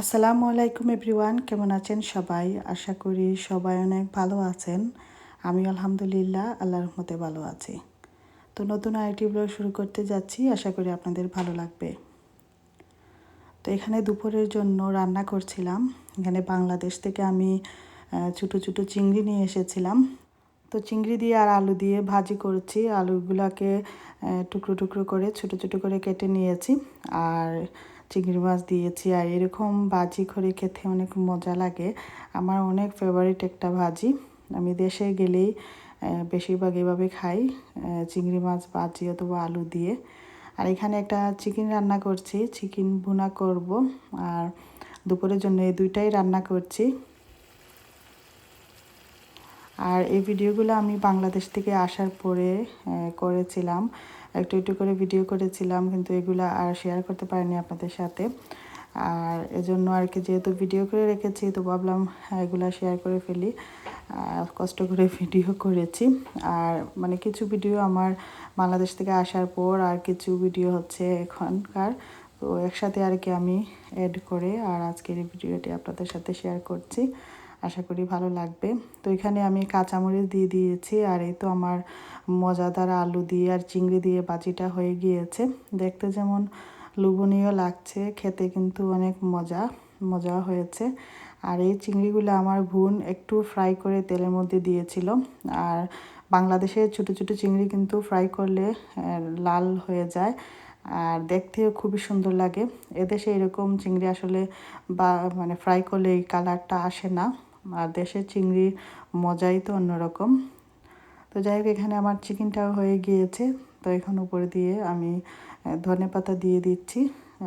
আসসালামু আলাইকুম এভরিওয়ান, কেমন আছেন সবাই? আশা করি সবাই অনেক ভালো আছেন। আমি আলহামদুলিল্লাহ আল্লাহ রহমতে ভালো আছি। তো নতুন আইটি ব্লগ শুরু করতে যাচ্ছি, আশা করি আপনাদের ভালো লাগবে। তো এখানে দুপুরের জন্য রান্না করছিলাম। এখানে বাংলাদেশ থেকে আমি ছোটো ছোটো চিংড়ি নিয়ে এসেছিলাম। তো চিংড়ি দিয়ে আর আলু দিয়ে ভাজি করছি। আলুগুলোকে টুকরো টুকরো করে, ছোটো ছোটো করে কেটে নিয়েছি। আর চিংড়ি মাছ দিয়েছি আর এরকম ভাজি করে খেতে অনেক মজা লাগে। আমার অনেক ফেভারিট একটা ভাজি। আমি দেশে গেলেই বেশিরভাগ এভাবে খাই চিংড়ি মাছ ভাজি অথবা আলু দিয়ে। আর এখানে একটা চিকেন রান্না করছি চিকেন ভুনা করব। আর দুপুরের জন্য এই দুইটাই রান্না করছি। আর এই ভিডিওগুলো আমি বাংলাদেশ থেকে আসার পরে করেছিলাম। একটু একটু করে ভিডিও করেছিলাম, কিন্তু এগুলো আর শেয়ার করতে পারিনি আপনাদের সাথে। আর এজন্য আর কি যেহেতু ভিডিও করে রেখেছি, তো ভাবলাম এগুলা শেয়ার করে ফেলি। কষ্ট করে ভিডিও করেছি। আর মানে কিছু ভিডিও আমার বাংলাদেশ থেকে আসার পর আর কিছু ভিডিও হচ্ছে এখনকার। তো একসাথে আর কি আমি অ্যাড করে আর আজকের ভিডিওটি আপনাদের সাথে শেয়ার করছি। আশা করি ভালো লাগবে। তো এখানে আমি কাঁচামরিচ দিয়ে দিয়েছি আর এই তো আমার মজাদার আলু দিয়ে আর চিংড়ি দিয়ে বাজিটা হয়ে গিয়েছে। দেখতে যেমন লুবনীয় লাগছে, খেতে কিন্তু অনেক মজা মজা হয়েছে। আর এই চিংড়িগুলো আমার বোন একটু ফ্রাই করে তেলের মধ্যে দিয়েছিল। আর বাংলাদেশের ছোটো ছোটো চিংড়ি কিন্তু ফ্রাই করলে লাল হয়ে যায় আর দেখতেও খুবই সুন্দর লাগে। এদেশে এরকম চিংড়ি আসলে বা মানে ফ্রাই করলে এই কালারটা আসে না। আর দেশের চিংড়ির মজাই তো অন্যরকম। তো যাই হোক এখানে আমার চিকেনটাও হয়ে গিয়েছে। তো এখন উপরে দিয়ে আমি ধনে পাতা দিয়ে দিচ্ছি।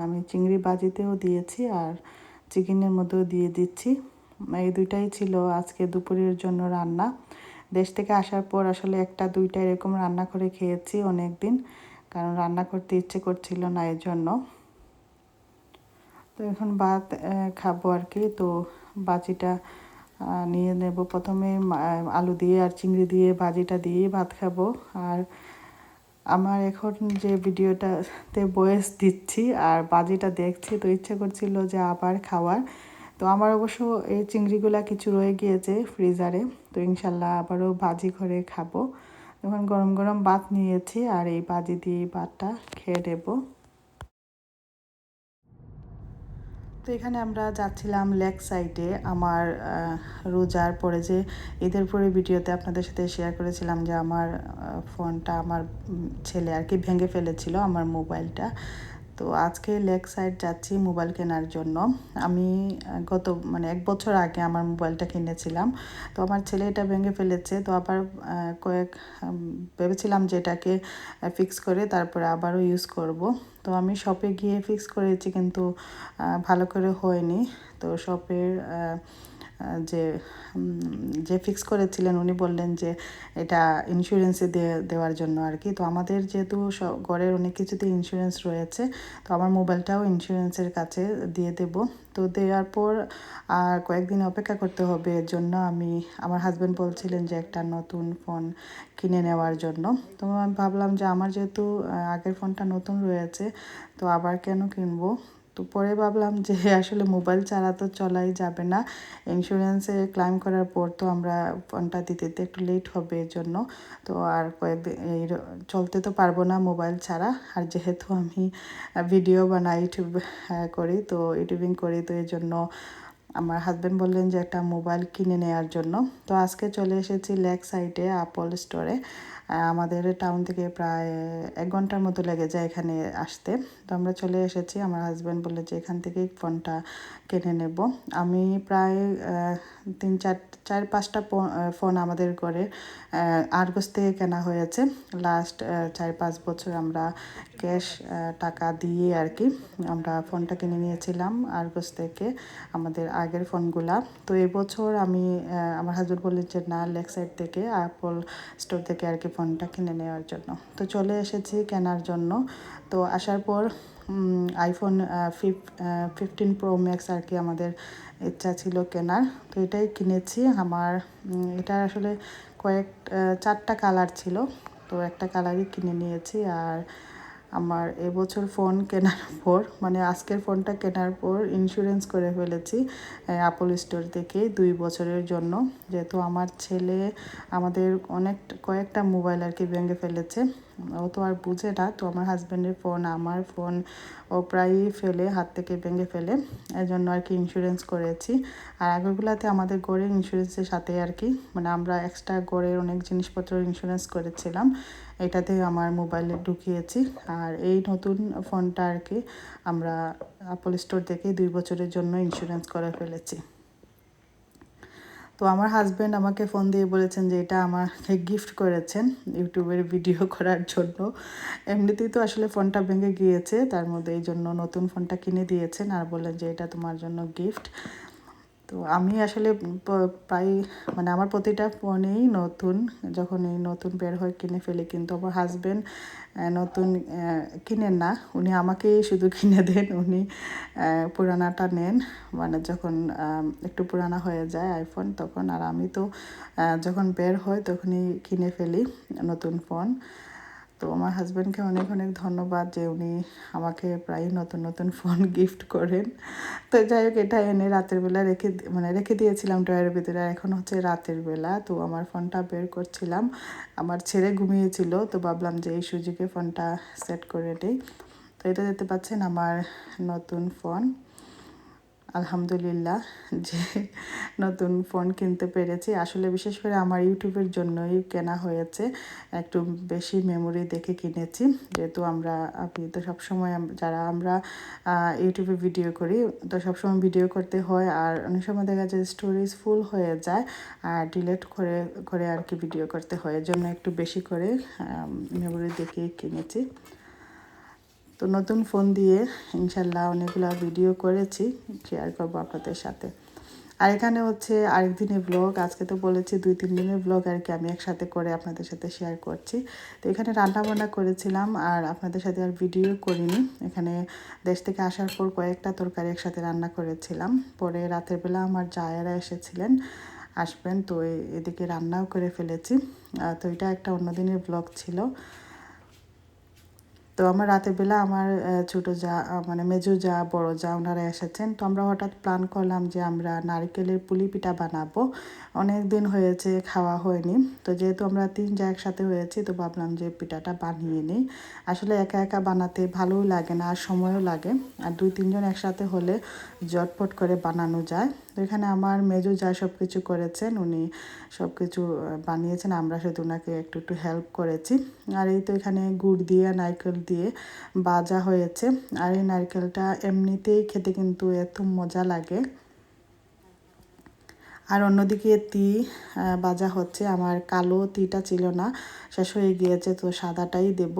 আমি চিংড়ি বাজিতেও দিয়েছি আর চিকেনের মধ্যেও দিয়ে দিচ্ছি। এই দুইটাই ছিল আজকে দুপুরের জন্য রান্না। দেশ থেকে আসার পর আসলে একটা দুইটা এরকম রান্না করে খেয়েছি অনেক দিন কারণ রান্না করতে ইচ্ছে করছিল না এর জন্য তো এখন ভাত খাব আর কি। তো বাজিটা নিয়ে নেব। প্রথমে আলু দিয়ে আর চিংড়ি দিয়ে ভাজিটা দিয়ে ভাত খাব। আর আমার এখন যে ভিডিওটাতে বয়েস দিচ্ছি আর বাজিটা দেখছি, তো ইচ্ছে করছিল যে আবার খাওয়ার। তো আমার অবশ্য এই চিংড়িগুলা কিছু রয়ে গিয়েছে ফ্রিজারে। তো ইনশাল্লাহ আবারও ভাজি করে খাব। এখন গরম গরম ভাত নিয়েছি আর এই ভাজি দিয়ে ভাতটা খেয়ে দেবো তো এখানে আমরা যাচ্ছিলাম লেক সাইডে আমার রোজার পরে যে ঈদের পরে ভিডিওতে আপনাদের সাথে শেয়ার করেছিলাম যে আমার ফোনটা আমার ছেলে আর কি ভেঙে ফেলেছিল আমার মোবাইলটা। তো আজকে লেক সাইড যাচ্ছি মোবাইল কেনার জন্য। আমি গত মানে এক বছর আগে আমার মোবাইলটা কিনেছিলাম। তো আমার ছেলে এটা ভেঙে ফেলেছে। তো আবার কয়েক ভেবেছিলাম যে এটাকে ফিক্স করে তারপরে আবারও ইউজ করব। তো আমি শপে গিয়ে ফিক্স করেছি কিন্তু ভালো করে হয়নি। তো শপের যে যে ফিক্স করেছিলেন, উনি বললেন যে, এটা ইন্স্যুরেন্সে দেওয়ার জন্য আর কি। তো আমাদের যেহেতু ঘরের অনেক কিছুতে ইন্স্যুরেন্স রয়েছে, তো আমার মোবাইলটাও ইন্স্যুরেন্সের কাছে দিয়ে দেব। তো দেওয়ার পর আর কয়েকদিন অপেক্ষা করতে হবে, এর জন্য আমি, আমার হাজব্যান্ড বলছিলেন যে, একটা নতুন ফোন কিনে নেওয়ার জন্য। তো আমি ভাবলাম যে, আমার যেহেতু আগের ফোনটা নতুন রয়েছে, তো আবার কেন কিনবো? তো পরে ভাবলাম যে আসলে মোবাইল ছাড়া তো চলাই যাবে না। ইন্স্যুরেন্সে ক্লাইম করার পর তো আমরা ফোনটা দিতে দিতে একটু লেট হবে এর জন্য তো আর কয়েকদিন চলতে তো পারব না মোবাইল ছাড়া। আর যেহেতু আমি ভিডিও বানাই ইউটিউব করি, তো ইউটিউবিং করি, তো এই জন্য আমার হাজব্যান্ড বললেন যে একটা মোবাইল কিনে নেওয়ার জন্য। তো আজকে চলে এসেছি লেক সাইডে আপল স্টোরে আমাদের টাউন থেকে প্রায় এক ঘণ্টার মতো লেগে যায় এখানে আসতে। তো আমরা চলে এসেছি, আমার হাজব্যান্ড বলে যে এখান থেকেই ফোনটা কিনে নেব। আমি প্রায় তিন চার চার পাঁচটা ফোন আমাদের ঘরে আরগোস থেকে কেনা হয়েছে। লাস্ট চার পাঁচ বছর আমরা ক্যাশ টাকা দিয়ে আর কি আমরা ফোনটা কিনে নিয়েছিলাম আরগোস থেকে, আমাদের আগের ফোনগুলা তো এবছর আমি আমার হাজব্যান্ড বললেন যে না লেগ সাইড থেকে অ্যাপল স্টোর থেকে আর কি ফোনটা কিনে নেওয়ার জন্য। তো চলে এসেছি কেনার জন্য। তো আসার পর আইফোন ফিফ ফিফটিন প্রো ম্যাক্স আর কি আমাদের ইচ্ছা ছিল কেনার। তো এটাই কিনেছি। আমার এটা আসলে কয়েক চারটা কালার ছিল। তো একটা কালারই কিনে নিয়েছি। আর আমার এবছর ফোন কেনার পর মানে আজকের ফোনটা কেনার পর ইন্স্যুরেন্স করে ফেলেছি অ্যাপল স্টোর থেকে দুই বছরের জন্য। যেহেতু আমার ছেলে আমাদের অনেক, কয়েকটা মোবাইল আর কি ভেঙে ফেলেছে। ও তো আর বুঝে না, তো আমার হাজব্যান্ডের ফোন আমার ফোন ও প্রায়ই ফেলে, হাত থেকে ভেঙে ফেলে। এই জন্য আর কি ইন্স্যুরেন্স করেছি। আর আগেরগুলোতে আমাদের গড়ের ইন্স্যুরেন্সের সাথে আর কি মানে আমরা এক্সট্রা গড়ের অনেক জিনিসপত্র ইন্স্যুরেন্স করেছিলাম। এটাতে আমার মোবাইলে ঢুকিয়েছি। আর এই নতুন ফোনটা আর কি আমরা আপল স্টোর থেকে দুই বছরের জন্য ইন্স্যুরেন্স করে ফেলেছি। তো আমার হাজব্যান্ড আমাকে ফোন দিয়ে বলেছেন যে, এটা আমাকে গিফট করেছেন ইউটিউবের ভিডিও করার জন্য। এমনিতেই তো আসলে ফোনটা ভেঙে গিয়েছে, তার মধ্যে এই জন্য নতুন ফোনটা কিনে দিয়েছেন আর বললেন যে, এটা তোমার জন্য গিফট তো আমি আসলে প্রায় মানে আমার প্রতিটা ফোনেই নতুন, যখন এই নতুন বের হয় কিনে ফেলি, কিন্তু আমার হাজব্যান্ড নতুন কিনেন না। উনি আমাকেই শুধু কিনে দেন, উনি পুরানাটা নেন। মানে যখন একটু পুরানা হয়ে যায় আইফোন তখন আর আমি তো যখন বের হয় তখনই কিনে ফেলি নতুন ফোন। তো আমার হাজব্যান্ডকে অনেক অনেক ধন্যবাদ যে উনি আমাকে প্রায় নতুন নতুন ফোন গিফট করেন। তো যাই হোক, এটা এনে রাতের বেলা রেখে মানে রেখে দিয়েছিলাম ড্রয়ারের ভিতরে। এখন হচ্ছে রাতের বেলা, তো আমার ফোনটা বের করছিলাম। আমার ছেড়ে ঘুমিয়েছিল, তো ভাবলাম যে এই সুযোগে ফোনটা সেট করে দিই তো এটা দেখতে পাচ্ছেন আমার নতুন ফোন আলহামদুলিল্লাহ যে নতুন ফোন কিনতে পেরেছি। আসলে বিশেষ করে আমার ইউটিউবের জন্যই কেনা হয়েছে। একটু বেশি মেমোরি দেখে কিনেছি। যেহেতু আমরা, আপনি তো সবসময় যারা আমরা ইউটিউবে ভিডিও করি, তো সবসময় ভিডিও করতে হয় আর অনেক সময় দেখা যায় স্টোরেজ ফুল হয়ে যায় আর ডিলেট করে করে আর কি ভিডিও করতে হয়। জন্য একটু বেশি করে মেমোরি দেখে কিনেছি। তো নতুন ফোন দিয়ে ইনশাল্লাহ অনেকগুলো ভিডিও করেছি শেয়ার করব আপনাদের সাথে। আর এখানে হচ্ছে আরেক দিনের ব্লগ আজকে তো বলেছি দুই, তিন দিনের ব্লগ আর কি আমি একসাথে করে আপনাদের সাথে শেয়ার করছি। তো এখানে রান্না বান্না করেছিলাম আর আপনাদের সাথে আর ভিডিও করিনি। এখানে দেশ থেকে আসার পর কয়েকটা তরকারি একসাথে রান্না করেছিলাম। পরে রাতের বেলা আমার জায়েরা এসেছিলেন, আসবেন, তো এদিকে রান্নাও করে ফেলেছি। তো এটা একটা অন্যদিনের ব্লগ ছিল। তো আমার রাতের বেলা আমার ছোটো যা মানে মেজো যা, বড় যা ওনারা এসেছেন। তো আমরা হঠাৎ প্ল্যান করলাম যে আমরা নারকেলের পুলি পিঠা বানাবো। অনেক দিন হয়েছে, খাওয়া হয়নি। তো যেহেতু আমরা তিন যা একসাথে হয়েছি, তো ভাবলাম যে পিঠাটা বানিয়ে নিই। আসলে একা একা বানাতে ভালোও লাগে না, আর সময়ও লাগে। আর দুই, তিনজন একসাথে হলে জটপট করে বানানো যায়। এখানে আমার মেজো যা সব কিছু করেছেন, উনি সব কিছু বানিয়েছেন, আমরা শুধু ওনাকে একটু একটু হেল্প করেছি। আর এই তো এখানে গুড় দিয়ে, নারকেল দিয়ে বাজা হয়েছে। আর এই নারকেলটা এমনিতেই খেতে কিন্তু এত মজা লাগে। আর অন্যদিকে তি বাজা হচ্ছে। আমার কালো তিটা ছিল না, শেষ হয়ে গিয়েছে, তো সাদাটাই দেব।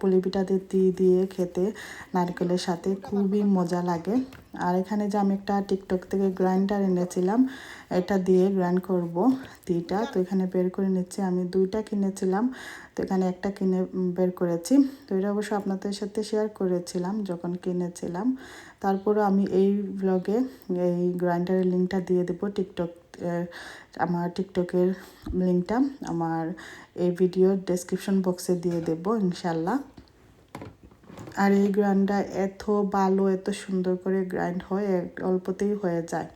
পুলি পিঠাতে তি দিয়ে খেতে নারকেলের সাথে খুবই মজা লাগে। আর এখানে যে আমি একটা টিকটক থেকে গ্রাইন্ডার এনেছিলাম, এটা দিয়ে গ্রাইন্ড করব তিটা। তো এখানে বের করে নিচ্ছি। আমি দুইটা কিনেছিলাম, তো এখানে একটা কিনে বের করেছি। তো এটা অবশ্য আপনাদের সাথে শেয়ার করেছিলাম যখন কিনেছিলাম। তারপরও আমি এই ব্লগে এই গ্রাইন্ডারের লিঙ্কটা দিয়ে দেবো টিকটক আমার টিকটকের লিঙ্কটা আমার এই ভিডিওর ডেসক্রিপশন বক্সে দিয়ে দেবো, ইনশাল্লাহ। আর এই গ্রাইন্ডটা এত ভালো, এত সুন্দর করে গ্রাইন্ড হয় অল্পতেই হয়ে যায়।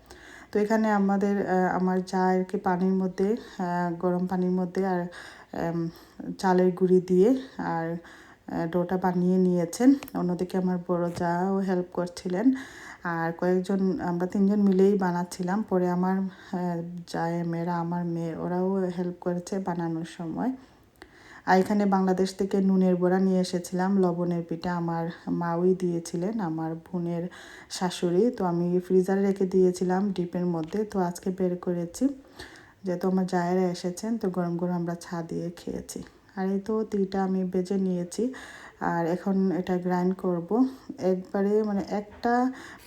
তো এখানে আমাদের আমার যা আর কি পানির মধ্যে গরম পানির মধ্যে আর চালের গুঁড়ি দিয়ে আর ডোটা বানিয়ে নিয়েছেন। অন্যদিকে আমার বড় যাও হেল্প করছিলেন। আর কয়েকজন, আমরা তিনজন মিলেই বানাচ্ছিলাম। পরে আমার যায় মেয়েরা, আমার মেয়ে, ওরাও হেল্প করেছে বানানোর সময়। আর এখানে বাংলাদেশ থেকে নুনের বড়া নিয়ে এসেছিলাম। লবণের পিঠা আমার মাউই দিয়েছিলেন, আমার বোনের শাশুড়ি। তো আমি ফ্রিজারে রেখে দিয়েছিলাম ডিপের মধ্যে। তো আজকে বের করেছি। যেহেতু আমার জায়েরা এসেছেন, তো গরম গরম আমরা ছা দিয়ে খেয়েছি। আর এই তো তিলটা আমি বেজে নিয়েছি। আর এখন এটা গ্রাইন্ড করব। একবারে মানে একটা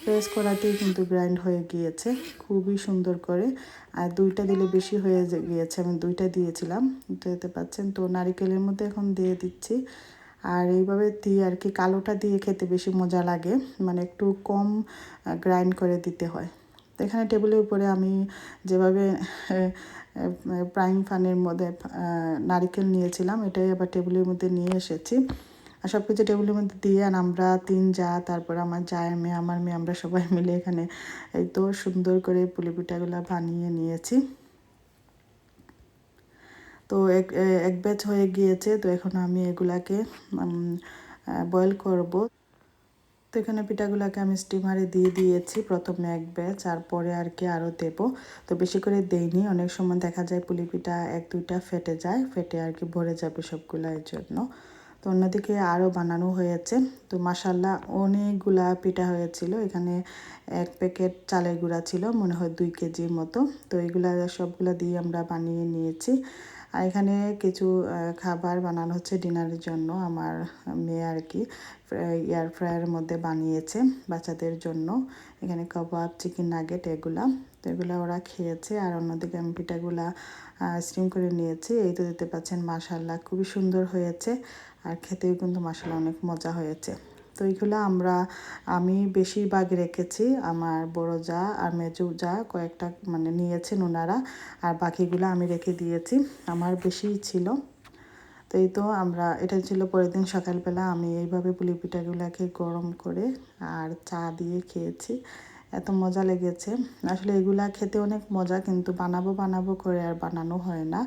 প্রেস করাতেই কিন্তু গ্রাইন্ড হয়ে গিয়েছে। খুবই সুন্দর করে। আর দুইটা দিলে বেশি হয়ে গিয়েছে। আমি দুইটা দিয়েছিলাম। দেখতে পাচ্ছেন তো, নারিকেলের মধ্যে এখন দিয়ে দিচ্ছি। আর এইভাবে দিয়ে আর কি কালোটা দিয়ে খেতে বেশি মজা লাগে। মানে একটু কম গ্রাইন্ড করে দিতে হয়। এখানে টেবিলের উপরে আমি যেভাবে ফ্রাইং ফানের মধ্যে নারিকেল নিয়েছিলাম। এটাই আবার টেবিলের মধ্যে নিয়ে এসেছি। আর সব কিছু টেবিলের মধ্যে দিয়ে, আর আমরা তিন যা, তারপর আমার জায়ের মেয়ে, আমার মেয়ে, আমরা সবাই মিলে এখানে এই তো সুন্দর করে পুলি পিঠাগুলো বানিয়ে নিয়েছি। তো এক এক ব্যাচ হয়ে গিয়েছে, তো এখন আমি এগুলাকে বয়েল করব। তো এখানে পিঠাগুলোকে আমি স্টিমারে দিয়ে দিয়েছি প্রথমে এক ব্যাচ আর পরে আর কি আরও দেবো। তো বেশি করে দেইনি, অনেক সময় দেখা যায় পুলি পিঠা এক দুইটা ফেটে যায়, ফেটে আর কি ভরে যাবে সবগুলো এর জন্য। তো অন্যদিকে আরও বানানো হয়েছে। তো মাসাল্লাহ অনেকগুলা পিঠা হয়েছিল। এখানে এক প্যাকেট চালের গুঁড়া ছিল, মনে হয় দুই কেজির মতো। তো এগুলা সবগুলো দিয়ে আমরা বানিয়ে নিয়েছি। আর এখানে কিছু খাবার বানানো হচ্ছে ডিনারের জন্য আমার মেয়ে আর কি। এয়ার ফ্রায়ারের মধ্যে বানিয়েছে বাচ্চাদের জন্য। এখানে কাবাব চিকেন নাগেট এগুলা। তো এগুলো ওরা খেয়েছে আর অন্যদিকে আমি পিঠাগুলা স্টিম করে নিয়েছি। এই তো দিতে পাচ্ছেন মাসাল্লাহ খুবই সুন্দর হয়েছে। আর খেতেও কিন্তু মাসাল্লাহ অনেক মজা হয়েছে। তো এইগুলো আমরা, আমি বেশিরভাগ রেখেছি। আমার বড় যা আর মেজু যা কয়েকটা মানে নিয়েছেন ওনারা, আর বাকিগুলো আমি রেখে দিয়েছি। আমার বেশি ছিল। তো এই তো আমরা, এটা ছিল পরের দিন সকালবেলা, আমি এইভাবে পুলি পিঠাগুলোকে গরম করে আর চা দিয়ে খেয়েছি। এত মজা লেগেছে। আসলে এগুলা খেতে অনেক মজা, কিন্তু বানাবো বানাবো করে আর বানানো হয় না।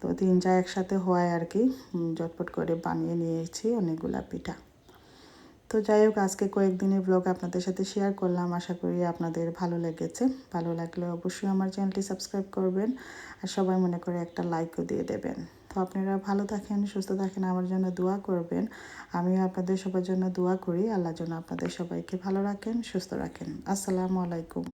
তো তিন চা একসাথে হয় আর কি। জটপট করে বানিয়ে নিয়েছি অনেকগুলা পিঠা। তো যাই হোক, আজকে কয়েকদিনের ব্লগ আপনাদের সাথে শেয়ার করলাম। আশা করি আপনাদের ভালো লেগেছে। ভালো লাগলে অবশ্যই আমার চ্যানেলটি সাবস্ক্রাইব করবেন আর সবাই মনে করে একটা লাইকও দিয়ে দেবেন। তো আপনারা ভালো থাকেন, সুস্থ থাকেন, আমার জন্য দোয়া করবেন। আমিও আপনাদের সবার জন্য দোয়া করি। আল্লাহ যেন আপনাদের সবাইকে ভালো রাখেন, সুস্থ রাখেন। আসসালামু আলাইকুম।